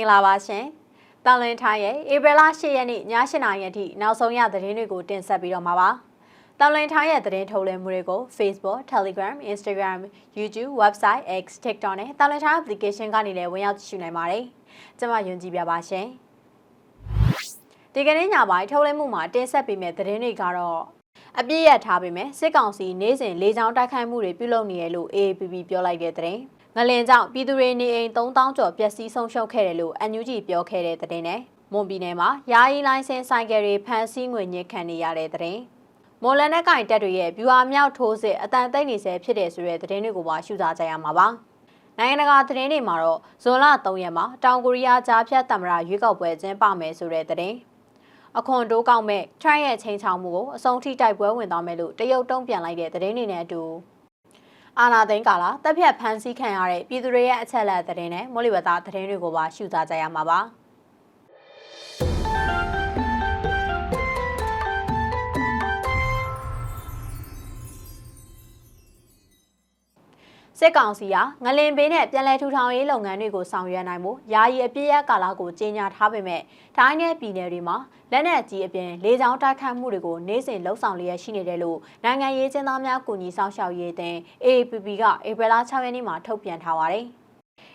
င်္ဂလာပါရှင်။တန်လွင်ထားရဲ့ဧပြီလ10ရက်နေ့ည8:00နာရီအထိနောက်ဆုံးရသတင်းတွေကိုတင်ဆက်ပြီးတော့မှာပါ။တန်လွင်ထားရဲ့သတင်းထုတ်လွှင့်မှုတွေကို Facebook, Telegram, Instagram, YouTube, Website, X, TikTok နဲ့တန်လွင်ထား application ကနေလည်းဝင်ရောက်ကြည့်ရှုနိုင်ပါတယ်။ကျွန်မယွန်ကြည်ပြပါရှင်။ဒီကနေ့ညပိုင်းထုတ်လွှင့်မှုမှာတင်ဆက်ပေးမယ့်သတင်းတွေကတော့အပြည့်ရထားပေမဲ့စစ်ကောင်စီနေစဉ်လေးချောင်းတိုက်ခိုက်မှုတွေပြုလုပ်နေရလို့ AAPP ပြောလိုက်တဲ့သတင်း။ ငလင်ကြောင့်ပြည်သူတွေနေအိမ်3000ကျော်ပျက်စီးဆုံးရှုံးခဲ့တယ်လို့ NUG ပြောခဲ့တဲ့သတင်းနဲ့မွန်ပြည်နယ်မှာယာယီလိုင်းစင်ဆိုင်ကယ်တွေဖမ်းဆီးငွေညှစ်ခံနေရတဲ့သတင်း။မော်လန်နဲ့ကင်တက်တွေရဲ့ဗျူဟာမြောက်ထိုးစစ်အတန်သိမ့်နေဆဲဖြစ်တဲ့ဆိုတဲ့သတင်းတွေကိုပါရှုစားကြရမှာပါ။နိုင်ငံတကာသတင်းတွေမှာတော့ဇွန်လ3ရက်မှာတောင်ကိုရီးယားကြားဖြတ်သမ္မတရွေးကောက်ပွဲကျင်းပမယ်ဆိုတဲ့သတင်း။အခွန်တိုးကောက်မဲ့ Trump ရဲ့ချိန်ချောက်မှုကိုအဆုံးထိတိုက်ပွဲဝင်သွားမယ်လို့တရုတ်တုံ့ပြန်လိုက်တဲ့သတင်းတွေနဲ့အတူ အာနာသိန်းကာလာတက်ဖြတ်ဖမ်းဆီးခံရတဲ့ပြည်သူတွေရဲ့အချက်အလက်သတင်းနဲ့မိုးလေဝသသတင်းတွေကိုပါရှုစားကြရမှာပါ စစ်ကောင်စီကငလင်ဘေးနဲ့ပြည်လဲထူထောင်ရေးလုပ်ငန်းတွေကိုဆောင်ရွက်နိုင်မှုယာယီအပြည့်ရကာလကိုကြီးညာထားပေမဲ့တိုင်းနယ်ပြည်နယ်တွေမှာလက်နက်ကြီးအပြင်လေကြောင်းတိုက်ခတ်မှုတွေကိုနေ့စဉ်လှုံ့ဆော်လျက်ရှိနေတယ်လို့နိုင်ငံရေးကျင်းသားများကူညီဆောင်ရှောက်ရေးအသင်း AAPP ကဧပြီလ6ရက်နေ့မှာထုတ်ပြန်ထားပါတယ်။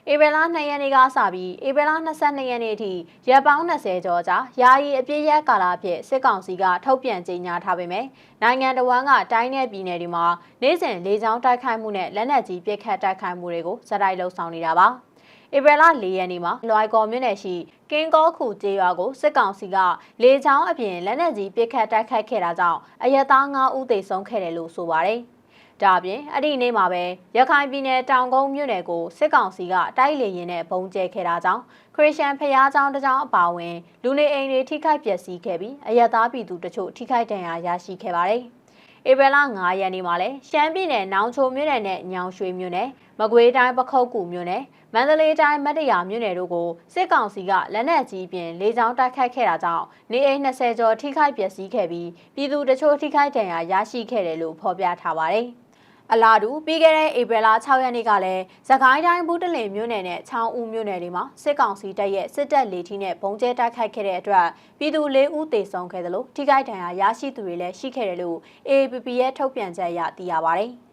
ဧပြီလ2ရက်နေ့ကစပြီးဧပြီလ22ရက်နေ့အထိရက်ပေါင်း20ကျော်ကြာယာယီအပြည့်ရက်ကာလအဖြစ်စစ်ကောင်စီကထုတ်ပြန်ကြေညာထားပေမဲ့နိုင်ငံတော်ဝန်ကတိုင်းနယ်ပြည်နယ်တွေမှာနေ့စဉ်လေကြောင်းတိုက်ခိုက်မှုနဲ့လက်နက်ကြီးပစ်ခတ်တိုက်ခိုက်မှုတွေကိုစတိုက်လှုံ့ဆော်နေတာပါဧပြီလ၄ရက်နေ့မှာလွိုင်ကော်မြို့နယ်ရှိကင်းကောခုကျေးရွာကိုစစ်ကောင်စီကလေကြောင်းအပြင်လက်နက်ကြီးပစ်ခတ်တိုက်ခိုက်ခဲ့တာကြောင့်အရက်သား9ဦးသေဆုံးခဲ့တယ်လို့ဆိုပါတယ်။ ဒါအပြင်အဲ့ဒီနေ့မှာပဲရခိုင်ပြည်နယ်တောင်ကုန်းမြို့နယ်ကိုစစ်ကောင်စီကတိုက်လေရင်နဲ့ပုံကျဲခဲ့တာကြောင့်ခရစ်ယာန်ဖျားကျောင်းတစ်ကျောင်းအပါအဝင်လူနေအိမ်တွေထိခိုက်ပျက်စီးခဲ့ပြီးအရသာပြည်သူတချို့ထိခိုက်ဒဏ်ရာရရှိခဲ့ပါတယ်။ဧပြီလ9ရက်နေ့မှာလဲရှမ်းပြည်နယ်နောင်ချိုမြို့နယ်နဲ့ညောင်ရွှေမြို့နယ်မကွေးတိုင်းပခုတ်ကူမြို့နယ်မန္တလေးတိုင်းမတ္တရာမြို့နယ်တို့ကိုစစ်ကောင်စီကလက်နက်ကြီးဖြင့်လေကြောင်းတိုက်ခိုက်ခဲ့တာကြောင့်နေအိမ်20ကျော်ထိခိုက်ပျက်စီးခဲ့ပြီးပြည်သူတချို့ထိခိုက်ဒဏ်ရာရရှိခဲ့တယ်လို့ဖော်ပြထားပါတယ်။ အလားတူပြီးခဲ့တဲ့ဧပြီလ6ရက်နေ့ကလည်းသခိုင်းတိုင်းဘူးတလင်မြို့နယ်နဲ့ချောင်းဦးမြို့နယ်တွေမှာစစ်ကောင်စီတပ်ရဲ့စစ်တပ်လေထီးနဲ့ဘုံကျဲတိုက်ခိုက်ခဲ့တဲ့အတွက်ပြည်သူ၄ဦးသေဆုံးခဲ့သလိုထိခိုက်ဒဏ်ရာရရှိသူတွေလည်းရှိခဲ့တယ်လို့ AAPP ရဲ့ထုတ်ပြန်ချက်အရသိရပါဗျ။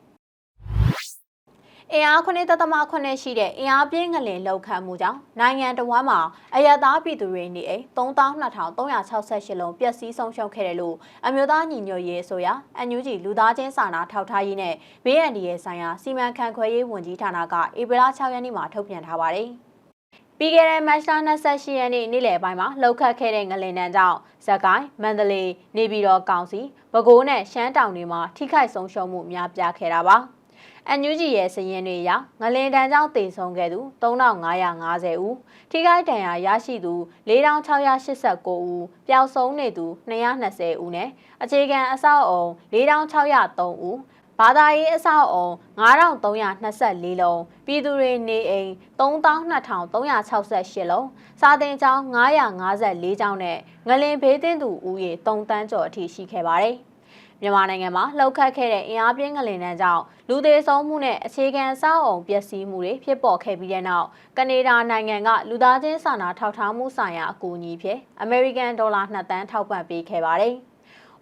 အင်အား9.8ရှိတဲ့အင်အားပြင်းငလင်လောက်ခံမှုကြောင့်နိုင်ငံတော်ဝန်မှာအရသာပြည်သူတွေနေအိမ်3268လုံးပျက်စီးဆုံးရှုံးခဲ့တယ်လို့အမျိုးသားညီညွတ်ရေးဆိုရာအန်ယူဂျီလူသားချင်းစာနာထောက်ထားရေးနဲ့ဘေးအန္တရာယ်ဆိုင်ရာစီမံခန့်ခွဲရေးဝန်ကြီးဌာနကဧပြီလ6ရက်နေ့မှာထုတ်ပြန်ထားပါတယ်။ပြီးခဲ့တဲ့မတ်လ28ရက်နေ့နေ့လယ်ပိုင်းမှာလှုပ်ခတ်ခဲ့တဲ့ငလင်တန်းကြောင့်ဇက်ကိုင်းမန္တလေးနေပြည်တော်ကောင်စီပဲခူးနဲ့ရှမ်းတောင်တွေမှာထိခိုက်ဆုံးရှုံးမှုများပြားခဲ့တာပါ။ အန်ယူဂျီရဲ့စည်ရင်တွေအရငလင်တန်းကြောင့်တည်ဆုံးခဲ့သူ3550ဦးထိခိုက်ဒဏ်ရာရရှိသူ4689ဦးပျောက်ဆုံးနေသူ220ဦးနဲ့အခြေခံအဆောက်အုံ4603ဦးဘာသာရေးအဆောက်အုံ9324လုံးပြည်သူတွေနေအိမ်32368လုံးစာသင်ကျောင်း954ကျောင်းနဲ့ငလင်ဘေးသင့်သူဦးရေ3တန်းကျော်အထိရှိခဲ့ပါတယ် မြန်မာနိုင်ငံမှာလှုပ်ခတ်ခဲ့တဲ့အင်အားပြင်းငလင်တန်းကြောင့်လူသေးဆုံးမှုနဲ့အခြေခံစောက်အောင်ပျက်စီးမှုတွေဖြစ်ပေါ်ခဲ့ပြီးတဲ့နောက်ကနေဒါနိုင်ငံကလူသားချင်းစာနာထောက်ထားမှုဆိုင်ရာအကူအညီဖြင့်အမေရိကန်ဒေါ်လာ2တန်းထောက်ပံ့ပေးခဲ့ပါတယ်။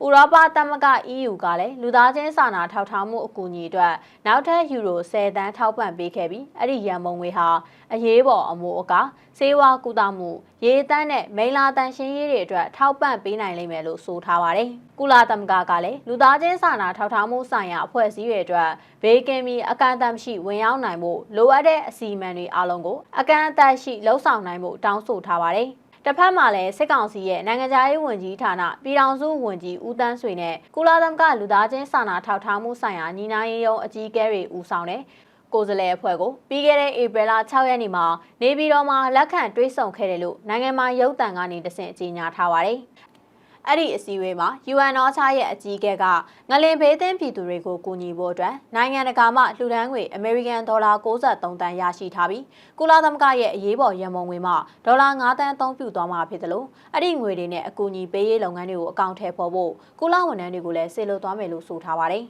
ဥရောပသမဂ္ဂ EU ကလည်းလူသားချင်းစာနာထောက်ထားမှုအကူအညီအတွက်နောက်ထပ်ယူရို10တန်းထောက်ပံ့ပေးခဲ့ပြီးအဲ့ဒီရန်ပုံငွေဟာအရေးပေါ်အမိုးအကာစေဝါကုသမှုရေတန်းနဲ့မိလာတန်ရှင်းရေးတွေအတွက်ထောက်ပံ့ပေးနိုင်လိမ့်မယ်လို့ဆိုထားပါတယ်။ကုလသမဂ္ဂကလည်းလူသားချင်းစာနာထောက်ထားမှုဆိုင်ရာအဖွဲ့အစည်းတွေအတွက်ဘေးကင်းပြီးအကန့်အသတ်မရှိဝင်ရောက်နိုင်မှုလိုအပ်တဲ့အစီအမံတွေအလုံးကိုအကန့်အသတ်ရှိလှုံ့ဆော်နိုင်မှုတောင်းဆိုထားပါတယ်။ တစ်ဖက်မှာလည်းစစ်ကောင်စီရဲ့နိုင်ငံခြားရေးဝန်ကြီးဌာနပြည်ထောင်စုဝန်ကြီးဦးတန်းဆွေနဲ့ကုလသမဂ္ဂလူသားချင်းစာနာထောက်ထားမှုဆိုင်ရာညီနာရေးရုံးအကြီးအကဲတွေဦးဆောင်တဲ့ကိုယ်စားလှယ်အဖွဲ့ကိုပြီးခဲ့တဲ့ဧပြီလ6ရက်နေ့မှာနေပြည်တော်မှာလက်ခံတွေ့ဆုံခဲ့တယ်လို့နိုင်ငံမှာရုပ်သံကနေတဆင့်ကြေညာထားပါတယ်။ အဲ့ဒီအစည်းအဝေးမှာ UN OCHA ရဲ့အကြီးအကဲကငလင်ဘေးသင်းပြည်သူတွေကိုကူညီဖို့အတွက်နိုင်ငံတကာမှလှူဒန်းငွေအမေရိကန်ဒေါ်လာ63တန်းရရှိထားပြီးကုလသမဂ္ဂရဲ့အရေးပေါ်ရန်ပုံငွေမှဒေါ်လာ9တန်းအသုံးပြုသွားမှာဖြစ်တယ်လို့အဲ့ဒီငွေတွေနဲ့အကူအညီပေးရေးလုပ်ငန်းတွေကိုအကောင့်ထဲပေါ်ဖို့ကုလဝန်ထမ်းတွေကိုလည်းစေလွှတ်သွားမယ်လို့ဆိုထားပါတယ်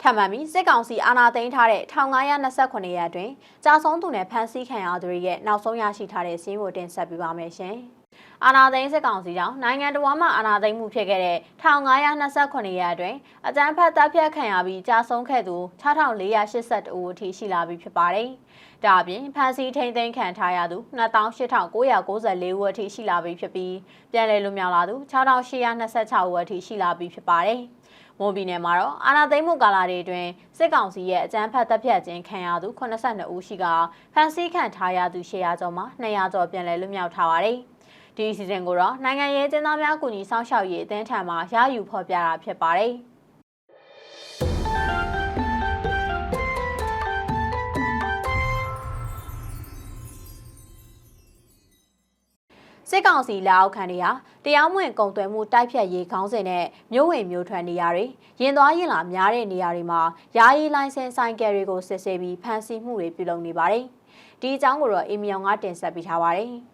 ထပ်မံပြီးစစ်ကောင်စီအာဏာသိမ်းထားတဲ့1529ရက်အတွင်းကြာဆုံးသူနဲ့ဖမ်းဆီးခံရသူတွေရဲ့နောက်ဆုံးရရှိထားတဲ့စီးရင်ကိုတင်ဆက်ပေးပါမယ်ရှင်။ အာဏာသိမ်းစစ်ကောင်စီကြောင့်နိုင်ငံတော်မှာအာဏာသိမ်းမှုဖြစ်ခဲ့တဲ့1529ရက်အတွင်းအကြမ်းဖက်တပ်ဖြတ်ခံရပြီးကြာဆုံးခဲ့သူ6482ဦးအထိရှိလာပြီဖြစ်ပါတယ်။ဒါအပြင်ဖမ်းဆီးထိန်းသိမ်းခံထားရသူ28,994ဦးအထိရှိလာပြီဖြစ်ပြီးပြည်내လွတ်မြောက်လာသူ6,826ဦးအထိရှိလာပြီဖြစ်ပါတယ်။မွန်ပြည်နယ်မှာတော့အာဏာသိမ်းမှုကာလတွေအတွင်းစစ်ကောင်စီရဲ့အကြမ်းဖက်တပ်ဖြတ်ခြင်းခံရသူ82ဦးရှိကဖမ်းဆီးခံထားရသူ800ကျော်မှာ200ကျော်ပြန်လည်လွတ်မြောက်ထားပါတယ်။ ဒီစီစဉ်ကိုတော့နိုင်ငံရေးကျင်းသားများကူညီဆောင်ရှောက်ရေးအသင်းထံမှရယူဖော်ပြတာဖြစ်ပါတယ်။စစ်ကောင်စီလက်အောက်ခံတွေဟာတရားမဝင်ကုန်သွယ်မှုတိုက်ဖြတ်ရေးခေါင်းစဉ်နဲ့မြို့ဝင်မြို့ထွက်နေရာတွေရင်သွားရင်လာများတဲ့နေရာတွေမှာယာယီလိုင်စင်ဆိုင်ကယ်တွေကိုစစ်ဆေးပြီးဖမ်းဆီးမှုတွေပြုလုပ်နေပါတယ်။ဒီအကြောင်းကိုတော့အေမီယောင်ကတင်ဆက်ပေးထားပါတယ်။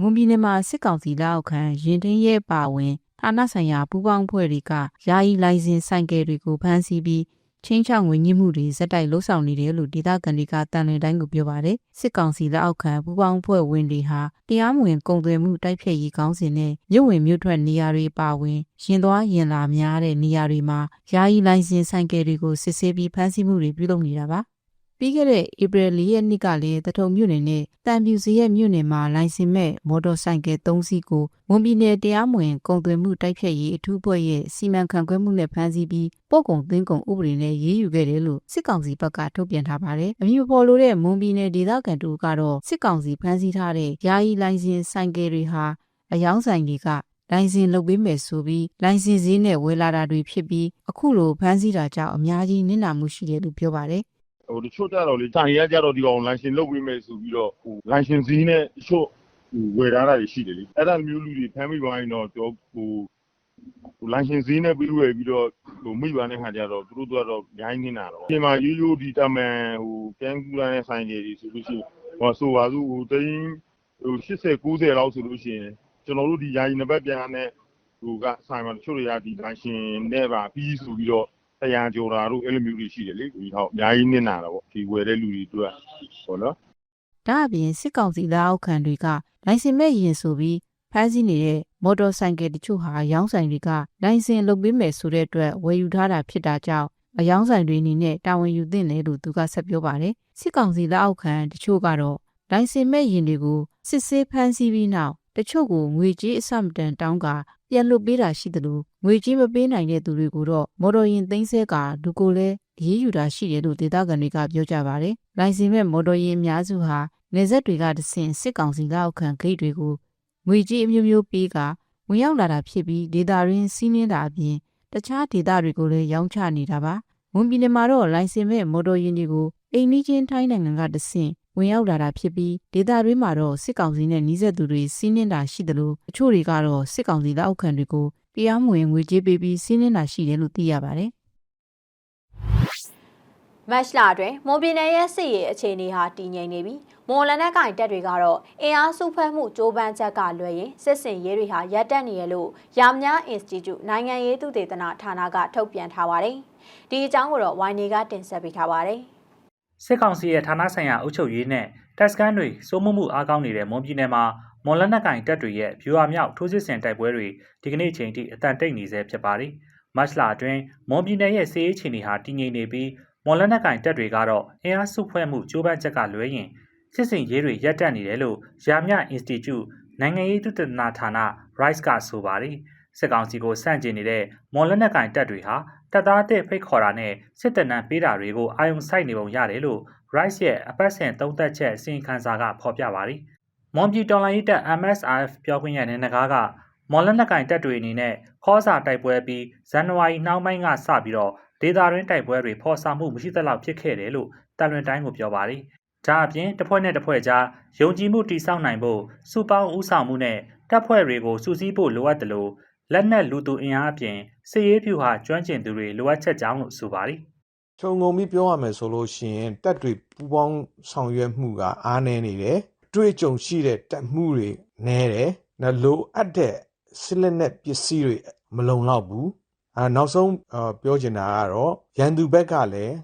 မွန်ပြည်နယ်မှာစစ်ကောင်စီလက်အောက်ခံရင်ထင်းရဲပါဝင်ဌာနဆိုင်ရာပူးပေါင်းဖွဲ့တွေကယာယီလိုင်စင်ဆိုင်ကယ်တွေကိုဖမ်းဆီးပြီးချင်းချောင်ငွေညှစ်မှုတွေဇက်တိုက်လှုပ်ဆောင်နေတယ်လို့ဒေသခံတွေကတန်လင်တိုင်းကိုပြောပါတယ်စစ်ကောင်စီလက်အောက်ခံပူးပေါင်းဖွဲ့ဝင်တွေဟာတရားမဝင်ကုန်သွယ်မှုတိုက်ဖျက်ရေးကောင်းစဉ်နဲ့မြို့ဝင်မြို့ထွက်နေရာတွေပါဝင်ရင်သွားရင်လာများတဲ့နေရာတွေမှာယာယီလိုင်စင်ဆိုင်ကယ်တွေကိုစစ်ဆေးပြီးဖမ်းဆီးမှုတွေပြုလုပ်နေတာပါ ပြီးခဲ့တဲ့ဧပြီ၄ရက်နေ့ကလည်းတထုံမြို့နယ်နဲ့တန်ပြူစရဲမြို့နယ်မှာလိုင်စင်မဲ့မော်တော်ဆိုင်ကယ်၃စီးကိုဝန်ပြည်နယ်တရားမဝင်ကုန်သွယ်မှုတိုက်ဖျက်ရေးအထူးဘွဲ့ရဲ့စီမံခန့်ခွဲမှုနဲ့ဖမ်းဆီးပြီးပို့ကုန်သွင်းကုန်ဥပဒေနဲ့ရေးယူခဲ့တယ်လို့စစ်ကောင်စီဘက်ကထုတ်ပြန်ထားပါတယ်။အမည်ဖော်လို့တဲ့မွန်ပြည်နယ်ဒေသခံတို့ကတော့စစ်ကောင်စီဖမ်းဆီးထားတဲ့ယာယီလိုင်စင်ဆိုင်ကယ်တွေဟာအယောင်းဆိုင်တွေကလိုင်စင်လုပ်ပေးမယ်ဆိုပြီးလိုင်စင်ဈေးနဲ့ဝယ်လာတာတွေဖြစ်ပြီးအခုလိုဖမ်းဆီးတာကြောင့်အများကြီးနစ်နာမှုရှိတယ်လို့ပြောပါတယ်ဟို တချို့ကြတော့လေတိုင်ရကြတော့ဒီကောင်လိုင်ရှင်လုပ်ပေးမယ်ဆိုပြီးတော့ဟိုလိုင်ရှင်စည်းနဲ့တချို့ဟိုဝယ်ထားတာတွေရှိတယ်လေအဲ့ဒါမျိုးလူတွေဖမ်းမိသွားရင်တော့ကျွန်တော်ဟိုဟိုလိုင်ရှင်စည်းနဲ့ပြီးဝယ်ပြီးတော့ဟိုမိသွားတဲ့ခါကျတော့သူတို့ကတော့ရိုင်းနေတာတော့ဒီမှာရိုးရိုးဒီတမန်ဟိုကန်ကူလာတဲ့ဆိုင်တွေဆိုလို့ရှိရင်ဟိုဆိုပါစို့ဟိုတင်းဟို80 90လောက်ဆိုလို့ရှိရင်ကျွန်တော်တို့ဒီယာယီနံပါတ်ပြန်နဲ့ဟိုကဆိုင်မှာတချို့တွေကဒီလိုင်ရှင်နဲ့ပါပြီးဆိုပြီးတော့ တရားကြော်တာတို့အဲ့လိုမျိုးတွေရှိတယ်လေဒီဟောအများကြီးနစ်နာတာပေါ့ဒီဝယ်တဲ့လူတွေအတွက်ပေါ့နော်ဒါအပြင်စစ်ကောင်စီလက်အောက်ခံတွေကလိုင်စင်မဲ့ရင်ဆိုပြီးဖမ်းဆီးနေတဲ့မော်တော်ဆိုင်ကယ်တချို့ဟာရောင်းဆိုင်တွေကလိုင်စင်လုပ်ပေးမယ်ဆိုတဲ့အတွက်ဝယ်ယူထားတာဖြစ်တာကြောင့်အယောင်းဆိုင်တွေအနေနဲ့တာဝန်ယူသင့်တယ်လို့သူကဆက်ပြောပါတယ်စစ်ကောင်စီလက်အောက်ခံတချို့ကတော့လိုင်စင်မဲ့ရင်တွေကိုစစ်ဆေးဖမ်းဆီးပြီးနောက် တချို့ကိုငွေကြေးအစမတန်တောင်းကပြန်လွတ်ပေးတာရှိသလိုငွေကြေးမပေးနိုင်တဲ့သူတွေကိုတော့မော်တော်ယာဉ်သိမ်းဆဲကလူကိုလည်းရေးယူတာရှိတယ်လို့ဒေသခံတွေကပြောကြပါတယ်။လိုင်စင်မဲ့မော်တော်ယာဉ်အများစုဟာနေဆက်တွေကတဆင့်စစ်ကောင်စီလက်အောက်ခံဂိတ်တွေကိုငွေကြေးအမျိုးမျိုးပေးကဝင်ရောက်လာတာဖြစ်ပြီးဒေတာရင်းစီးနှင်းတာအပြင်တခြားဒေတာတွေကိုလည်းရောင်းချနေတာပါ။ဝန်ပြည်နယ်မှာတော့လိုင်စင်မဲ့မော်တော်ယာဉ်တွေကိုအိမ်နီးချင်းထိုင်းနိုင်ငံကတဆင့် ဝင်ရောက်လာတာဖြစ်ပြီးဒေသတွင်းမှာတော့စစ်ကောင်စီနဲ့နှီးဆက်သူတွေစီးနှင်းတာရှိတယ်လို့အချို့တွေကတော့စစ်ကောင်စီလက်အောက်ခံတွေကိုတရားမဝင်ငွေကြေးပေးပြီးစီးနှင်းတာရှိတယ်လို့သိရပါတယ်။မတ်လအတွင်းမွန်ပြည်နယ်ရဲ့စစ်ရေးအခြေအနေဟာတည်ငြိမ်နေပြီးမွန်လက်နက်ကင်တပ်တွေကတော့အင်အားစုဖွဲ့မှုကြိုးပမ်းချက်ကလွယ်ရင်စစ်စင်ရေးတွေဟာရပ်တန့်နေရလို့ရာမညာအင်စတီကျုနိုင်ငံရေးသုတေသနဌာနကထုတ်ပြန်ထားပါတယ်။ဒီအကြောင်းကိုတော့ဝိုင်းနေကတင်ဆက်ပေးထားပါတယ်။ စစ်ကောင်စီရဲ့ဌာနဆိုင်ရာအုပ်ချုပ်ရေးနဲ့တပ်စခန်းတွေစိုးမိုးမှုအားကောင်းနေတဲ့မွန်ပြည်နယ်မှာမွန်လက်နက်ကင်တပ်တွေရဲ့ဗျူဟာမြောက်ထိုးစစ်ဆင်တိုက်ပွဲတွေဒီကနေ့ချိန်ထိအတန်တိတ်နေဆဲဖြစ်ပါတယ်။မတ်လအတွင်းမွန်ပြည်နယ်ရဲ့စစ်ရေးခြေအနေဟာတည်ငြိမ်နေပြီးမွန်လက်နက်ကင်တပ်တွေကတော့အင်အားစုဖွဲ့မှုကြိုးပမ်းချက်ကလွဲရင်စစ်စင်ရေးတွေရပ်တန့်နေတယ်လို့ရာမြ Institute နိုင်ငံရေးသုတေသနဌာန RISE ကဆိုပါတယ်။ စစ်ကောင်စီကိုစန့်ကျင်နေတဲ့မွန်လက်နက်ကင်တပ်တွေဟာတပ်သားတဲ့ဖိတ်ခေါ်တာနဲ့စစ်တပ်နံပေးတာတွေကိုအာရုံစိုက်နေပုံရတယ်လို့ Rice ရဲ့အပတ်စဉ်သုံးသက်ချက်အစီရင်ခံစာကဖော်ပြပါတယ်။မွန်ပြည်တော်လိုင်းတပ် MSRF ပြောခွင့်ရတဲ့နဂါးကမော်လက်နက်ကင်တပ်တွေအနေနဲ့ခေါ်စာတိုက်ပွဲပြီးဇန်နဝါရီနှောင်းပိုင်းကစပြီးတော့ဒေတာရင်းတိုက်ပွဲတွေဖော်ဆောင်မှုမရှိသလောက်ဖြစ်ခဲ့တယ်လို့တလွင်တိုင်းကိုပြောပါတယ်။ဒါအပြင်တစ်ဖွဲ့နဲ့တစ်ဖွဲ့ကြားယုံကြည်မှုတည်ဆောက်နိုင်ဖို့စုပေါင်းဥဆောင်မှုနဲ့တပ်ဖွဲ့တွေကိုစုစည်းဖို့လိုအပ်တယ်လို့ လက်နက်လူသူအင်အားအပြင်စစ်ရေးဖြူဟာကျွမ်းကျင်သူတွေလိုအပ်ချက်ကြောင်းလို့ဆိုပါတယ်။ခြုံငုံပြီးပြောရမယ်ဆိုလို့ရှိရင်တက်တွေပူပေါင်းဆောင်ရွက်မှုကအားနည်းနေတယ်။တွေ့ကြုံရှိတဲ့တက်မှုတွေနည်းတယ်။နလိုအပ်တဲ့စစ်လက်နက်ပစ္စည်းတွေမလုံလောက်ဘူးအာနောက်ဆုံးအာပြောချင်တာကတော့ရန်သူဘက်ကလည်း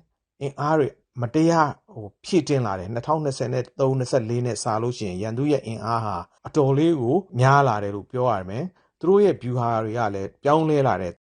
အင်အားတွေမတရားဟိုဖြည့်တင်လာတယ်2023 24နဲ့စာလို့ရှိရင်ရန်သူရဲ့အင်အားဟာအတော်လေးကိုများလာတယ်လို့ပြောရမယ် သူတို့ရဲ့ view ဟာတွေကလည်းပြောင်းလဲလာတယ်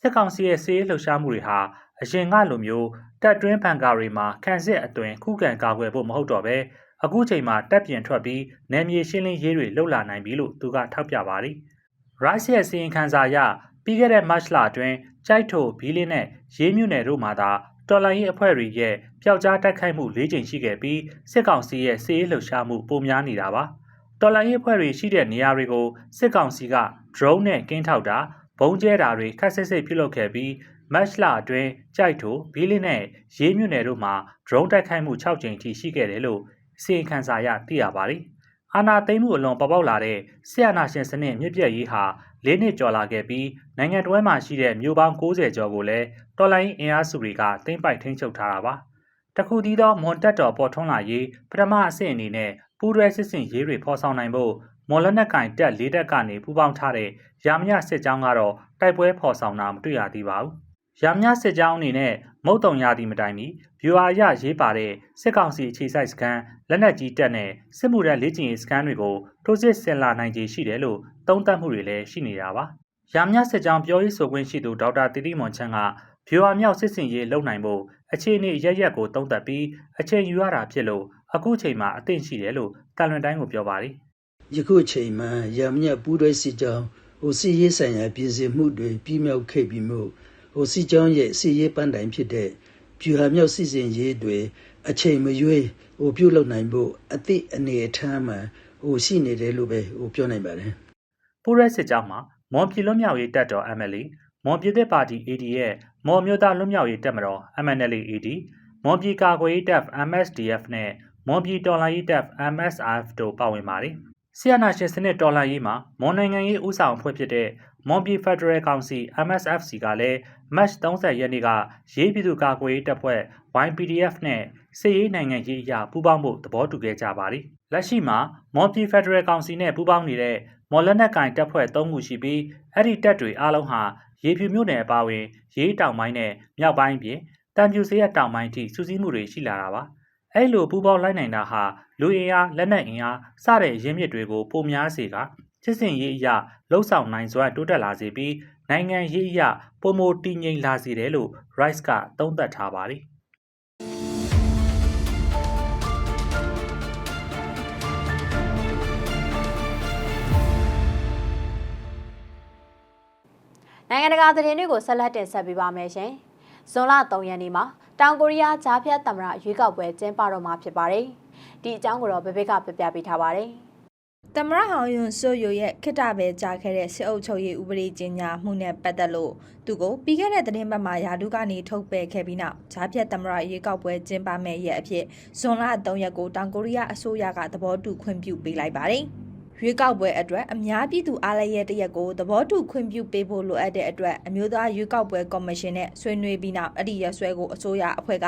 စစ်ကောင်စီရဲ့စီးရေးလှုပ်ရှားမှုတွေဟာအရင်ကလိုမျိုးတက်တွင်းဘန်ကာတွေမှာခန့်စစ်အသွင်ခုခံကာကွယ်ဖို့မဟုတ်တော့ဘဲအခုချိန်မှာတက်ပြင်ထွက်ပြီးနယ်မြေရှင်းလင်းရေးတွေလှုပ်လာနိုင်ပြီလို့သူကထောက်ပြပါတယ်။ Rice ရဲ့စီရင်ခံစာအရပြီးခဲ့တဲ့ March လအတွင်းကြိုက်ထိုဘီလင်းနဲ့ရေးမြュနယ်တို့မှာသာတော်လိုင်းရေးအဖွဲ့တွေရဲ့ပျောက်ကြားတိုက်ခိုက်မှု၄ကြိမ်ရှိခဲ့ပြီးစစ်ကောင်စီရဲ့စီးရေးလှုပ်ရှားမှုပိုများနေတာပါ။တော်လိုင်းရေးအဖွဲ့တွေရှိတဲ့နေရာတွေကိုစစ်ကောင်စီက drone နဲ့ကင်းထောက်တာဘုံကျဲတာတွေခက်ဆစ်ဆစ်ပြုလုပ်ခဲ့ပြီးမတ်လအတွင်းကြိုက်ထိုဘီလင်းနဲ့ရေးမြュနယ်တို့မှာ drone တိုက်ခိုက်မှု6ကြိမ်ထိရှိခဲ့တယ်လို့စီရင်ခံစာရသိရပါတယ်။အာနာသိမ့်မှုအလွန်ပေါ်ပေါက်လာတဲ့ဆီယနာရှင်စနစ်မြစ်ပြတ်ရေးဟာ၄နှစ်ကျော်လာခဲ့ပြီးနိုင်ငံတော်မှာရှိတဲ့မြို့ပေါင်း90ကျော်ကိုလည်းတော်လိုင်းအင်အားစုတွေကသိမ်းပိုက်ထိန်းချုပ်ထားတာပါ။တခုတည်းသောမွန်တက်တော်ပေါ်ထွန်းလာရေးပထမအဆင့်အနေနဲ့ပူးရဲစစ်စင်ရေးတွေဖော်ဆောင်နိုင်ဖို့ မော်လနက်ကင်တက်၄တက်ကနေပူးပေါင်းထားတဲ့ရာမညစစ်ကြောင်းကတော့တိုက်ပွဲဖော်ဆောင်တာမတွေ့ရသေးပါဘူး။ရာမညစစ်ကြောင်းအနေနဲ့မုတ်တုံရသည့်မတိုင်မီဗျူဟာရရေးပါတဲ့စစ်ကောင်စီအခြေစိုက်စခန်းလက်နက်ကြီးတပ်နဲ့စစ်မှုထမ်းလေ့ကျင့်ရေးစခန်းတွေကိုထိုးစစ်ဆင်လာနိုင်ခြေရှိတယ်လို့သုံးသပ်မှုတွေလည်းရှိနေတာပါ။ရာမညစစ်ကြောင်းပြောရေးဆိုခွင့်ရှိသူဒေါက်တာတီတီမွန်ချန်ကဗျူဟာမြောက်စစ်စင်ရေးလုပ်နိုင်ဖို့အခြေအနေရရက်ကိုသုံးသပ်ပြီးအချိန်ယူရတာဖြစ်လို့အခုချိန်မှာအသင့်ရှိတယ်လို့တန်လွင်တိုင်းကိုပြောပါတယ် ယခုအချိန်မှာရမညပူးတွဲစစ်ကြောင်းဟိုစစ်ရေးဆိုင်ရာပြည်စင်မှုတွေပြီးမြောက်ခဲ့ပြီးမို့ဟိုစစ်ကြောင်းရဲ့စစ်ရေးပန်းတိုင်ဖြစ်တဲ့ပြူဟာမြောက်စစ်စင်ရေးတွေအချိန်မရွေးဟိုပြုတ်လောက်နိုင်ဖို့အသည့်အနေအထားမှာဟိုရှိနေတယ်လို့ပဲဟိုပြောနိုင်ပါတယ်။ပူးရဲစစ်ကြောင်းမှာမွန်ပြည်လွတ်မြောက်ရေးတပ်တော် MLA မွန်ပြည်သက်ပါတီ AD ရဲ့မွန်မျိုးသားလွတ်မြောက်ရေးတပ်မတော် MNLA AD မွန်ပြည်ကာကွယ်ရေးတပ် MSDF နဲ့မွန်ပြည်တော်လှန်ရေးတပ် MSRF တို့ပါဝင်ပါတယ်။ ဆီယနာရှင်စနစ်တော်လှန်ရေးမှာမွန်နိုင်ငံရေးဥဆောင်အဖွဲ့ဖြစ်တဲ့မွန်ပြည်ဖက်ဒရယ်ကောင်စီ MSFC ကလည်း March 30ရက်နေ့ကရေးပြည်သူ့ကာကွယ်ရေးတပ်ဖွဲ့ YPDF နဲ့စစ်ရေးနိုင်ငံရေးအရာပူးပေါင်းဖို့သဘောတူခဲ့ကြပါတယ်။လက်ရှိမှာမွန်ပြည်ဖက်ဒရယ်ကောင်စီနဲ့ပူးပေါင်းနေတဲ့မော်လက်နက်ကင်တပ်ဖွဲ့၃ခုရှိပြီးအဲ့ဒီတပ်တွေအားလုံးဟာရေဖြူမြို့နယ်အပါအဝင် ရေးတောင်ပိုင်းနဲ့မြောက်ပိုင်းပြင်တံပြူစရက်တောင်ပိုင်းထိစူးစီးမှုတွေရှိလာတာပါ။ အဲ့လိုပူးပေါင်းလိုက်နိုင်တာဟာလူအင်အားလက်နက်အင်အားစတဲ့ရင်းမြစ်တွေကိုပိုများစေကစစ်စင်ရေးအရာလှုပ်ဆောင်နိုင်စွမ်းတိုးတက်လာစေပြီးနိုင်ငံရေးအရာပုံမတည်ငြိမ်လာစေတယ်လို့ Rice ကသုံးသပ်ထားပါတယ်။နိုင်ငံတကာသတင်းတွေကိုဆက်လက်တင်ဆက်ပေးပါမယ်ရှင်။ ဇွန်လ3ရက်နေ့မှာတောင်ကိုရီးယားဂျားဖြတ်သမ္မတရွေးကောက်ပွဲကျင်းပတော့မှာဖြစ်ပါတယ်။ဒီအကြောင်းကိုတော့ဗဘေကပြပြပေးထားပါတယ်။တမရဟောင်ယွန်ဆိုယိုရဲ့ခိတ္တပဲကြားခဲ့တဲ့စစ်အုပ်ချုပ်ရေးဥပဒေကျင်းညာမှုနဲ့ပတ်သက်လို့သူကိုပြီးခဲ့တဲ့သတင်းပတ်မှာယာဒုကနေထုတ်ပယ်ခဲ့ပြီးနောက်ဂျားပြတ်တမရရေကောက်ပွဲကျင်းပမဲ့ရဲ့အဖြစ်ဇွန်လ3ရက်ကိုတောင်ကိုရီးယားအစိုးရကသဘောတူခွင့်ပြုပေးလိုက်ပါတယ်။ ရွေးကောက်ပွဲအတွက်အများပြည်သူအားလည်းရဲ့တရက်ကိုသဘောတူခွင့်ပြုပေးဖို့လိုအပ်တဲ့အတွက်အမျိုးသားရွေးကောက်ပွဲကော်မရှင်နဲ့ဆွေးနွေးပြီးနောက်အဲ့ဒီရက်စွဲကိုအစိုးရအဖွဲ့က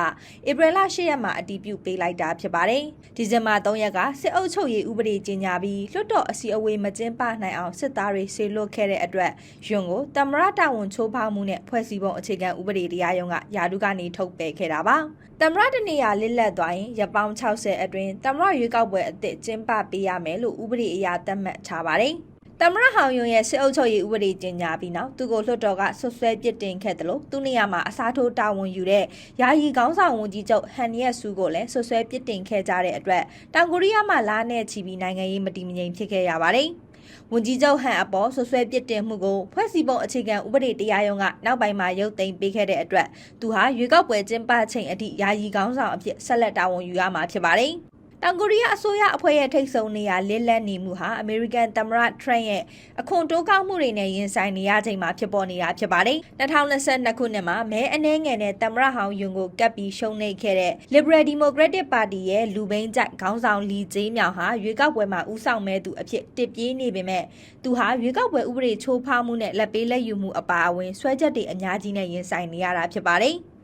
ဧပြီလ10ရက်မှာအတည်ပြုပေးလိုက်တာဖြစ်ပါတယ်။ဒီဇင်ဘာ3ရက်ကစစ်အုပ်ချုပ်ရေးဥပဒေကျင်းညာပြီးလွှတ်တော်အစည်းအဝေးမကျင်းပနိုင်အောင်စစ်သားတွေဆေလွတ်ခဲ့တဲ့အတွက်ယွန်ကိုတမရတာဝန်ချိုးဖောက်မှုနဲ့ဖွဲ့စည်းပုံအခြေခံဥပဒေတရားရုံးကယာဒုကနေထုတ်ပယ်ခဲ့တာပါ။တမရတနေရာလစ်လက်သွားရင်ရပောင်း60အတွင်းတမရရွေးကောက်ပွဲအသစ်ကျင်းပပေးရမယ်လို့ဥပဒေအရသတ်မှတ်ထားပါတယ်။တမရဟောင်ယွန်ရဲ့စစ်အုပ်ချုပ်ရေးဥပဒေကျင်းညာပြီးနောက်သူကိုလွှတ်တော်ကဆွဆွဲပစ်တင်ခဲ့တယ်လို့သူနေရာမှာအစားထိုးတာဝန်ယူတဲ့ယာယီကောင်းဆောင်ဝန်ကြီးချုပ်ဟန်နီယက်ဆူကိုလည်းဆွဆွဲပစ်တင်ခဲ့ကြတဲ့အတွက်တောင်ကိုရီးယားမှာလာနဲ့ချီပြီးနိုင်ငံရေးမတည်မငြိမ်ဖြစ်ခဲ့ရပါတယ်။ဝန်ကြီးချုပ်ဟန်အပေါ်ဆွဆွဲပစ်တင်မှုကိုဖွဲ့စည်းပုံအခြေခံဥပဒေတရားရုံးကနောက်ပိုင်းမှာရုပ်သိမ်းပေးခဲ့တဲ့အတွက်သူဟာရွေးကောက်ပွဲကျင်းပချိန်အထိယာယီကောင်းဆောင်အဖြစ်ဆက်လက်တာဝန်ယူရမှာဖြစ်ပါတယ်။ တောင်ကိုရီးယားအစိုးရအဖွဲ့ရဲ့ထိတ်ဆုံနေရလစ်လက်နေမှုဟာအမေရိကန်သမ္မတထရန့်ရဲ့အခွန်တိုးကောက်မှုတွေနဲ့ရင်ဆိုင်နေရချိန်မှာဖြစ်ပေါ်နေတာဖြစ်ပါတယ်။2022ခုနှစ်မှာမဲအနှဲငယ်နဲ့သမ္မတဟောင်ယွန်ကိုကပ်ပြီးရှုံးနိမ့်ခဲ့တဲ့ Liberal Democratic Party ရဲ့လူဘိန်းကြိုက်ခေါင်းဆောင်လီဂျေးမြောင်ဟာရွေးကောက်ပွဲမှာဦးဆောင်မဲ့သူအဖြစ်တစ်ပြေးနေပေမဲ့သူဟာရွေးကောက်ပွဲဥပဒေချိုးဖောက်မှုနဲ့လက်ပေးလက်ယူမှုအပါအဝင်ဆွဲချက်တွေအများကြီးနဲ့ရင်ဆိုင်နေရတာဖြစ်ပါတယ်။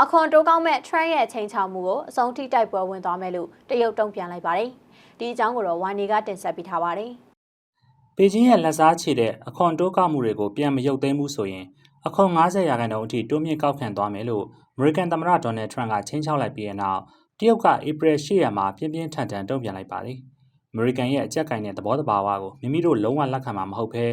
အခွန်တိုးကောင်းမဲ့ Trump ရဲ့ချိန်ချောက်မှုကိုအဆုံးထိတိုက်ပွဲဝင်သွားမယ်လို့တရုတ်တုံ့ပြန်လိုက်ပါတယ်။ဒီအကြောင်းကိုတော့ဝိုင်းနေကတင်ဆက်ပေးထားပါတယ်။ပေကျင်းရဲ့လက်စားချေတဲ့အခွန်တိုးကောက်မှုတွေကိုပြန်မရုပ်သိမ်းဘူးဆိုရင်အခွန်90ရာခိုင်နှုန်းအထိတိုးမြင့်ကောက်ခံသွားမယ်လို့အမေရိကန်သမ္မတဒေါ်နယ်ထရန့်ကချင်းချောက်လိုက်ပြီးတဲ့နောက်တရုတ်ကဧပြီ10ရက်မှာပြင်းပြင်းထန်ထန်တုံ့ပြန်လိုက်ပါတယ်။အမေရိကန်ရဲ့အကြက်ကင်တဲ့သဘောတဘာဝကိုမိမိတို့လုံးဝလက်ခံမှာမဟုတ်ဘဲ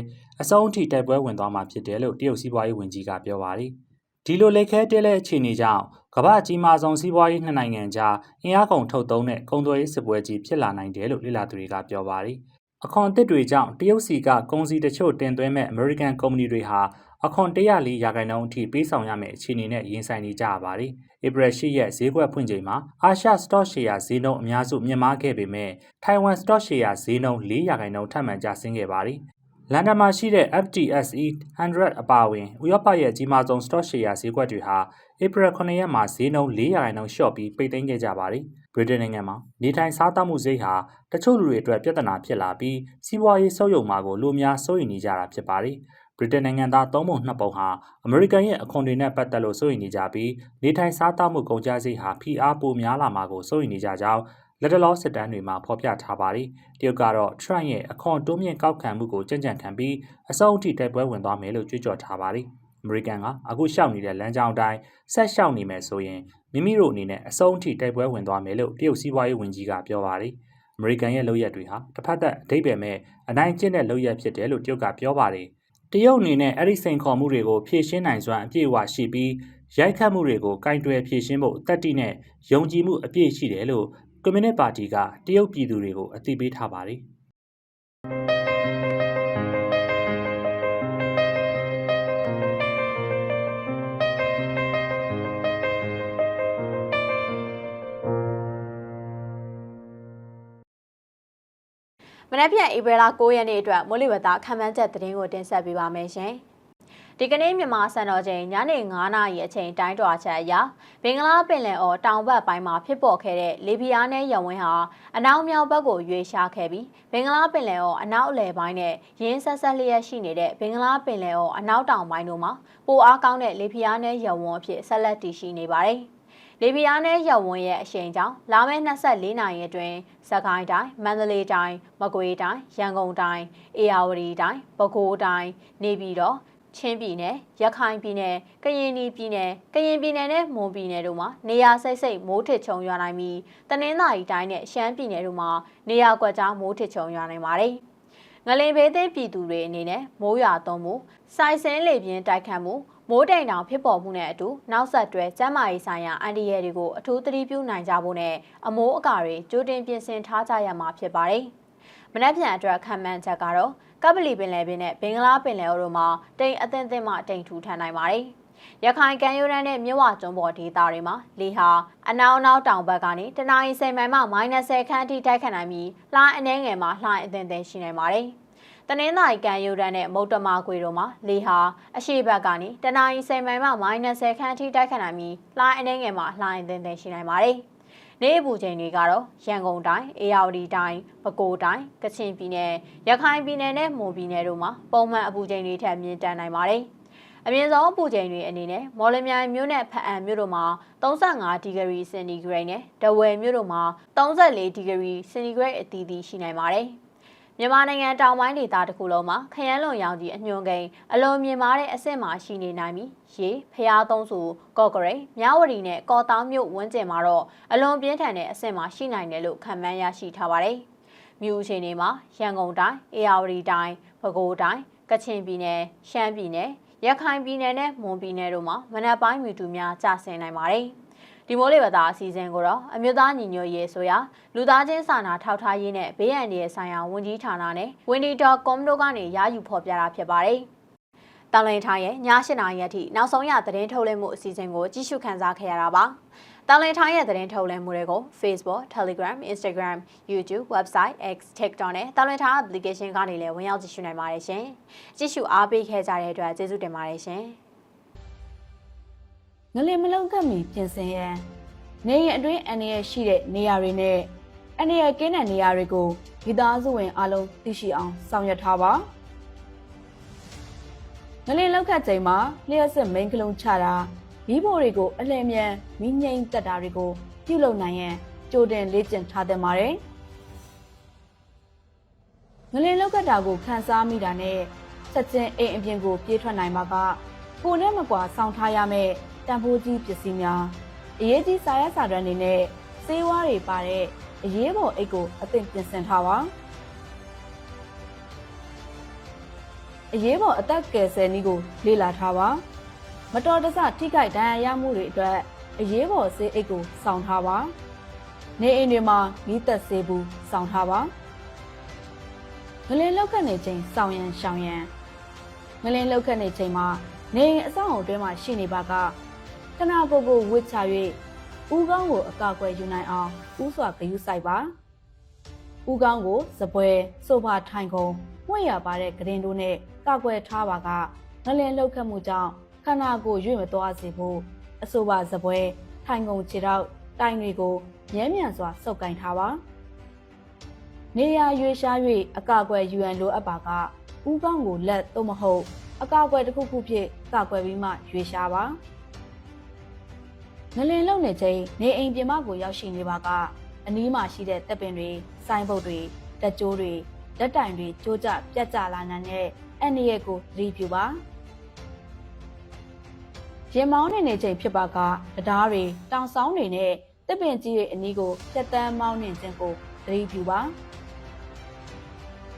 အစုံအထိတိုက်ပွဲဝင်သွားမှာဖြစ်တယ်လို့တရုတ်စီးပွားရေးဝန်ကြီးကပြောပါတယ်။ ဒီလိုလက်ခဲတဲတဲ့အခြေအနေကြောင့်ကမ္ဘာအကြီးမားဆုံးစီးပွားရေးနှစ်နိုင်ငံကြားအင်အားကုန်ထုတ်သုံးတဲ့ကုန်သွယ်ရေးစစ်ပွဲကြီးဖြစ်လာနိုင်တယ်လို့လေ့လာသူတွေကပြောပါတယ်။အခွန်အသစ်တွေကြောင့်တရုတ်စီကကုန်စည်တချို့တင်သွင်းမဲ့အမေရိကန်ကုမ္ပဏီတွေဟာအခွန်104ရာခိုင်နှုန်းအထိပေးဆောင်ရမယ့်အခြေအနေနဲ့ရင်ဆိုင်နေကြရပါတယ်။ဧပြီ10ရက်ဈေးကွက်ဖွင့်ချိန်မှာအာရှစတော့ရှယ်ယာဈေးနှုန်းအများစုမြင့်မားခဲ့ပေမဲ့ထိုင်ဝမ်စတော့ရှယ်ယာဈေးနှုန်း4ရာခိုင်နှုန်းထပ်မံကျဆင်းခဲ့ပါတယ်။ လန်ဒန်မှာရှိတဲ့ FTSE 100အပါအဝင်ဥရောပရဲ့အကြီးမားဆုံး stock share ဈေးကွက်တွေဟာဧပြီ9ရက်မှာဈေးနှုန်း400ရာခိုင်နှုန်းလျှော့ပြီးပိတ်သိမ်းခဲ့ကြပါတယ်။ဗြိတိန်နိုင်ငံမှာနေထိုင်စားသောက်မှုဈေးဟာတချို့လူတွေအတွက်ပြဿနာဖြစ်လာပြီးစီးပွားရေးဆုပ်ယုပ်မှာကိုလူအများစိုးရိမ်နေကြတာဖြစ်ပါတယ်။ဗြိတိန်နိုင်ငံသားသုံးပုံနှစ်ပုံဟာအမေရိကန်ရဲ့အခွန်တွေနဲ့ပတ်သက်လို့စိုးရိမ်နေကြပြီးနေထိုင်စားသောက်မှုကုန်ကျစရိတ်ဟာဖိအားပိုများလာမှာကိုစိုးရိမ်နေကြကြောင်း လက်တလောစစ်တမ်းတွေမှာဖော်ပြထားပါတယ်။တရုတ်ကတော့ Trump ရဲ့အခွန်တိုးမြင့်ကောက်ခံမှုကိုကြံ့ကြံ့ခံပြီးအစုံအထိတိုက်ပွဲဝင်သွားမယ်လို့ကြွေးကြော်ထားပါတယ်။အမေရိကန်ကအခုရှောက်နေတဲ့လမ်းကြောင်းအတိုင်းဆက်ရှောက်နေမယ်ဆိုရင်မိမိတို့အနေနဲ့အဆုံးအထိတိုက်ပွဲဝင်သွားမယ်လို့တရုတ်စီးပွားရေးဝန်ကြီးကပြောပါတယ်။အမေရိကန်ရဲ့လုပ်ရက်တွေဟာတစ်ဖက်သက်အဓိပ္ပာယ်မဲ့အနိုင်ကျင့်တဲ့လုပ်ရက်ဖြစ်တယ်လို့တရုတ်ကပြောပါတယ်။တရုတ်အနေနဲ့အဲ့ဒီစိန်ခေါ်မှုတွေကိုဖြေရှင်းနိုင်စွမ်းအပြည့်အဝရှိပြီးရိုက်ခတ်မှုတွေကိုကင်တွယ်ဖြေရှင်းဖို့အသက်တိနဲ့ယုံကြည်မှုအပြည့်ရှိတယ်လို့ ကွန်မြူနစ်ပါတီကတရုတ်ပြည်သူတွေကိုအသိပေးထားပါတယ်။မနက်ဖြန်ဧပြီလ9ရက်နေ့အတွက်မိုးလေဝသခန့်မှန်းချက်သတင်းကိုတင်ဆက်ပေးပါမယ်ရှင်။ ဒီကနေ့မြန်မာစံတော်ချိန်ညနေ9:00နာရီအချိန်တိုင်းတွာချက်အရဘင်္ဂလားပင်လယ်အော်တောင်ဘက်ပိုင်းမှာဖြစ်ပေါ်ခဲ့တဲ့လေပြင်းအားနဲ့ရဝင်းဟာအနောက်မြောက်ဘက်ကိုရွေ့ရှားခဲ့ပြီးဘင်္ဂလားပင်လယ်အော်အနောက်အလယ်ပိုင်းနဲ့ရင်းဆက်ဆက်လျက်ရှိနေတဲ့ဘင်္ဂလားပင်လယ်အော်အနောက်တောင်ပိုင်းတို့မှာပိုအားကောင်းတဲ့လေပြင်းအားနဲ့ရဝန်းအဖြစ်ဆက်လက်တည်ရှိနေပါတယ်။လေပြင်းနဲ့ရပ်ဝန်းရဲ့အရှိန်ကြောင့်လာမယ့်24နာရီအတွင်းစကိုင်းတိုင်းမန္တလေးတိုင်းမကွေးတိုင်းရန်ကုန်တိုင်းအေရဝတီတိုင်းပဲခူးတိုင်းနေပြည်တော် ချင်းပြည်နယ်ရခိုင်ပြည်နယ်ကရင်ပြည်နယ်ကရင်ပြည်နယ်နဲ့မွန်ပြည်နယ်တို့မှာနေရာစိတ်စိတ်မိုးထစ်ချုံရွာနိုင်ပြီးတနင်္သာရီတိုင်းနဲ့ရှမ်းပြည်နယ်တို့မှာနေရာကွက်ကြားမိုးထစ်ချုံရွာနိုင်ပါတယ်။ငလင်ဘေးသင်းပြည်သူတွေအနေနဲ့မိုးရွာသွန်းမှုစိုက်စင်းလေပြင်းတိုက်ခတ်မှုမိုးတိမ်တောင်ဖြစ်ပေါ်မှုနဲ့အတူနောက်ဆက်တွဲကျန်းမာရေးဆိုင်ရာအန်တီရဲတွေကိုအထူးသတိပြုနိုင်ကြဖို့နဲ့အမိုးအကာတွေကြိုတင်ပြင်ဆင်ထားကြရမှာဖြစ်ပါတယ်။မနက်ဖြန်အတွက်ခံမှန်းချက်ကတော့ ကပလီပင်လယ်ပြင်နဲ့ဘင်္ဂလားပင်လယ်အော်တို့မှာတိမ်အသင့်သင့်မှတိမ်ထူထန်နိုင်ပါတယ်။ရခိုင်ကမ်းရိုးတန်းနဲ့မြဝကျွန်းပေါ်ဒေသတွေမှာလေဟာအနောက်အနောက်တောင်ဘက်ကနေတနအီ10မိုင်မှ -10 ခန့်အထိတိုက်ခတ်နိုင်ပြီးလှိုင်းအနှဲငယ်မှာလှိုင်းအသင့်သင့်ရှိနိုင်ပါတယ်။တနင်္သာရီကံယူရန်နဲ့မုတ်တမကွေတို့မှာလေဟာအရှိဘက်ကနေတနအီ10မိုင်မှ -10 ခန့်အထိတိုက်ခတ်နိုင်ပြီးလှိုင်းအနှဲငယ်မှာလှိုင်းအသင့်သင့်ရှိနိုင်ပါတယ်။ နေ့အပူချိန်တွေကတော့ရန်ကုန်တိုင်း၊အေရဝတီတိုင်း၊ပဲခူးတိုင်း၊ကချင်ပြည်နယ်၊ရခိုင်ပြည်နယ်နဲ့မွန်ပြည်နယ်တို့မှာပုံမှန်အပူချိန်တွေထက်မြင့်တက်နိုင်ပါတယ်။အမြင့်ဆုံးအပူချိန်တွေအနေနဲ့မော်လမြိုင်မြို့နဲ့ဖအံမြို့တို့မှာ35ဒီဂရီစင်တီဂရိတ်နဲ့ဒဝယ်မြို့တို့မှာ34ဒီဂရီစင်တီဂရိတ်အသီးသီးရှိနိုင်ပါတယ်။ မြန်မာနိုင်ငံတောင်ပိုင်းဒေသတစ်ခုလုံးမှာခရမ်းလွန်ရောင်ကြီးအညွန်ကိန်းအလွန်မြင့်မားတဲ့အဆင့်မှာရှိနေနိုင်ပြီးရေဖျားသုံးစုကော့ကရိတ်မြဝတီနဲ့ကော်တောင်မြို့ဝန်းကျင်မှာတော့အလွန်ပြင်းထန်တဲ့အဆင့်မှာရှိနိုင်တယ်လို့ခန့်မှန်းရရှိထားပါတယ်။မြို့အခြေအနေမှာရန်ကုန်တိုင်း၊အေရဝတီတိုင်း၊ပဲခူးတိုင်း၊ကချင်ပြည်နယ်၊ရှမ်းပြည်နယ်၊ရခိုင်ပြည်နယ်နဲ့မွန်ပြည်နယ်တို့မှာမနက်ပိုင်းမြူတူများကျဆင်းနိုင်ပါတယ်။ ဒီမိုးလေဝသအစီအစဉ်ကိုတော့အမျိုးသားညီညွတ်ရေးဆိုရာလူသားချင်းစာနာထောက်ထားရေးနဲ့ဘေးအန္တရာယ်ဆိုင်ရာဝန်ကြီးဌာနနဲ့ windy.com တို့ကနေရယူဖော်ပြတာဖြစ်ပါတယ်။တောင်လင်ထိုင်းရဲ့ည၈နာရီအထိနောက်ဆုံးရသတင်းထုတ်လွှင့်မှုအစီအစဉ်ကိုကြည့်ရှုခန်းစားခဲ့ရတာပါ။တောင်လင်ထိုင်းရဲ့သတင်းထုတ်လွှင့်မှုတွေကို Facebook, Telegram, Instagram, YouTube, Website, X, TikTok နဲ့တောင်လင်ထိုင်း application ကနေလည်းဝင်ရောက်ကြည့်ရှုနိုင်ပါတယ်ရှင်။ကြည့်ရှုအားပေးခဲ့ကြတဲ့အတွက်ကျေးဇူးတင်ပါတယ်ရှင်။ ငလင်မလုံးကပ်မီပြင်ဆင်ရန်နေရင်အတွင်းအန္တရာယ်ရှိတဲ့နေရာတွေနဲ့အန္တရာယ်ကင်းတဲ့နေရာတွေကိုမိသားစုဝင်အလုံးသိရှိအောင်ဆောင်ရွက်ထားပါငလင်လောက်ကပ်ချိန်မှာလျှက်စစ်မိန်ကလုံးချတာမိဖို့တွေကိုအလင်းမြန်မိငိမ့်တက်တာတွေကိုပြုလုပ်နိုင်ရန်ကြိုတင်လေ့ကျင့်ထားသင့်ပါတယ်ငလင်လောက်ကတာကိုခန်းစားမိတာနဲ့ချက်ချင်းအိမ်အပြင်ကိုပြေးထွက်နိုင်မှာကကိုနဲ့မကွာစောင့်ထားရမယ့် တန်ဖိုးကြီးပစ္စည်းများအရေးကြီးစာရွက်စာတမ်းတွေနဲ့စေးဝါးတွေပါတဲ့အရေးပေါ်အိတ်ကိုအသင့်ပြင်ဆင်ထားပါအရေးပေါ်အသက်ကယ်ဆယ်နည်းကိုလေ့လာထားပါမတော်တဆထိခိုက်ဒဏ်ရာရမှုတွေအတွက်အရေးပေါ်ဆေးအိတ်ကိုစောင့်ထားပါနေအိမ်တွေမှာမိသက်ဆေးဘူးစောင့်ထားပါငလင်းလောက်ခတ်နေချိန်စောင့်ရန်ရှောင်ရန်ငလင်းလောက်ခတ်နေချိန်မှာနေအိမ်အဆောင်အတွင်းမှာရှိနေပါက ခဏကိုယ်ကိုဝစ်ချ၍ဦးကောင်းကိုအကာအကွယ်ယူနိုင်အောင်ဥစွာဂယုစိုက်ပါဦးကောင်းကိုစပွဲဆိုဖာထိုင်ကုန်ဝှက်ရပါတဲ့ဂရင်တို့နဲ့ကာကွယ်ထားပါကငလင်းလောက်ခတ်မှုကြောင့်ခန္ဓာကိုယ်ရွေ့မသွားစေဖို့အဆိုပါစပွဲထိုင်ကုန်ခြေတော့တိုင်တွေကိုမြဲမြံစွာစုပ်ကင်ထားပါနေရရွေရှား၍အကာအကွယ်ယူရန်လိုအပ်ပါကဥကောင်းကိုလက်သို့မဟုတ်အကာအကွယ်တစ်ခုခုဖြင့်ကာကွယ်ပြီးမှရွေရှားပါ ငလင်လုံနေချိန်နေအိမ်ပြင်မကိုရောက်ရှိနေပါကအနီးမှာရှိတဲ့တပ်ပင်တွေစိုင်းပုတ်တွေတက်ကြိုးတွေလက်တိုင်တွေကျိုးကျပြတ်ကျလာနိုင်တဲ့အန်ဒီရဲ့ကိုသတိပြုပါရင်မောင်းနေနေချိန်ဖြစ်ပါကတရားတွေတောင်ဆောင်တွေနဲ့တစ်ပင်ကြီးတွေအနီးကိုဖြတ်တန်းမောင်းနေခြင်းကိုသတိပြုပါ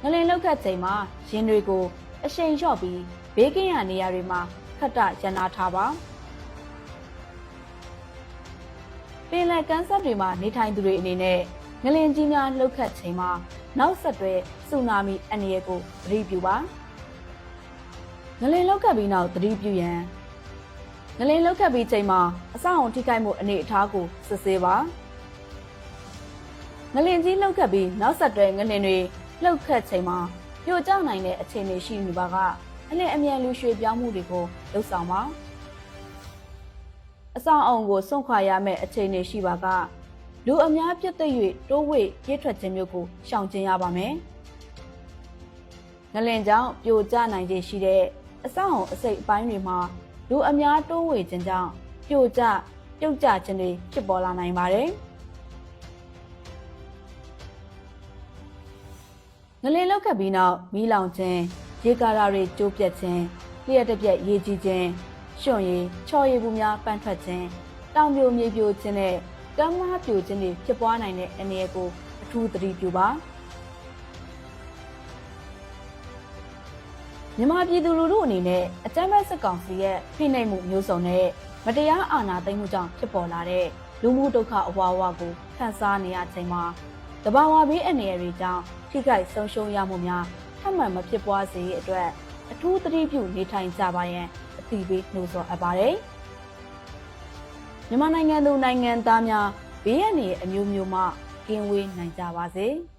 ငလင်လောက်ခတ်ချိန်မှာရင်တွေကို အရှိန်လျှော့ပြီးဘေးကင်းရနေရာတွေမှာခတ်တရန်နာထားပါ ပင်လယ်ကမ်းစပ်တွေမှာနေထိုင်သူတွေအနေနဲ့ငလင်ကြီးများလှုပ်ခတ်ချိန်မှာနောက်ဆက်တွဲဆူနာမီအန္တရာယ်ကိုသတိပြုပါငလင်လှုပ်ခတ်ပြီးနောက်သတိပြုရန်ငလင်လှုပ်ခတ်ပြီးချိန်မှာအဆောက်အုံထိခိုက်မှုအနေအထားကိုစစ်ဆေးပါငလင်ကြီးလှုပ်ခတ်ပြီးနောက်ဆက်တွဲငလင်တွေလှုပ်ခတ်ချိန်မှာပြိုကျနိုင်တဲ့အခြေအနေရှိနေပါကအလင်းအမြန်လူရွှေပြောင်းမှုတွေကိုလှုပ်ဆောင်ပါ အဆောင်အုံကိုစွန့်ခွာရမယ့်အခြေအနေရှိပါကလူအများပြတ်သိပ်၍တိုးဝှေ့ပြေးထွက်ခြင်းမျိုးကိုရှောင်ကျဉ်ရပါမယ်ငလင်ကြောင့်ပြိုကျနိုင်ခြေရှိတဲ့အဆောင်အုံအစိတ်အပိုင်းတွေမှာလူအများတိုးဝှေ့ခြင်းကြောင့်ပြိုကျပြုတ်ကျခြင်းတွေဖြစ်ပေါ်လာနိုင်ပါတယ်ငလင်လောက်ကပ်ပြီးနောက်မီးလောင်ခြင်းရေကာရာတွေကျိုးပြက်ခြင်းလျှက်တစ်ပြက်ရေကြီးခြင်း ရွှွန်ရည်ချော်ရည်ဘူးများပန်းထွက်ခြင်းတောင်ပြိုမြေပြိုခြင်းနဲ့ကမ်းမားပြိုခြင်းတွေဖြစ်ပွားနိုင်တဲ့အနေအကိုအထူးသတိပြုပါမြန်မာပြည်သူလူထုအနေနဲ့အကြမ်းဖက်စစ်ကောင်စီရဲ့ဖိနှိပ်မှုမျိုးစုံနဲ့မတရားအာဏာသိမ်းမှုကြောင့်ဖြစ်ပေါ်လာတဲ့လူမှုဒုက္ခအဝါအဝကိုခံစားနေရချိန်မှာတဘာဝဘေးအနေအရာတွေကြောင့်ထိခိုက်ဆုံးရှုံးရမှုများထပ်မံမဖြစ်ပွားစေရအတွက်အထူးသတိပြုနေထိုင်ကြပါရန် အသိပေးနှိုးဆော်အပ်ပါတယ်။မြန်မာနိုင်ငံသူနိုင်ငံသားများဘေးရန်တွေအမျိုးမျိုးမှကင်းဝေးနိုင်ကြပါစေ။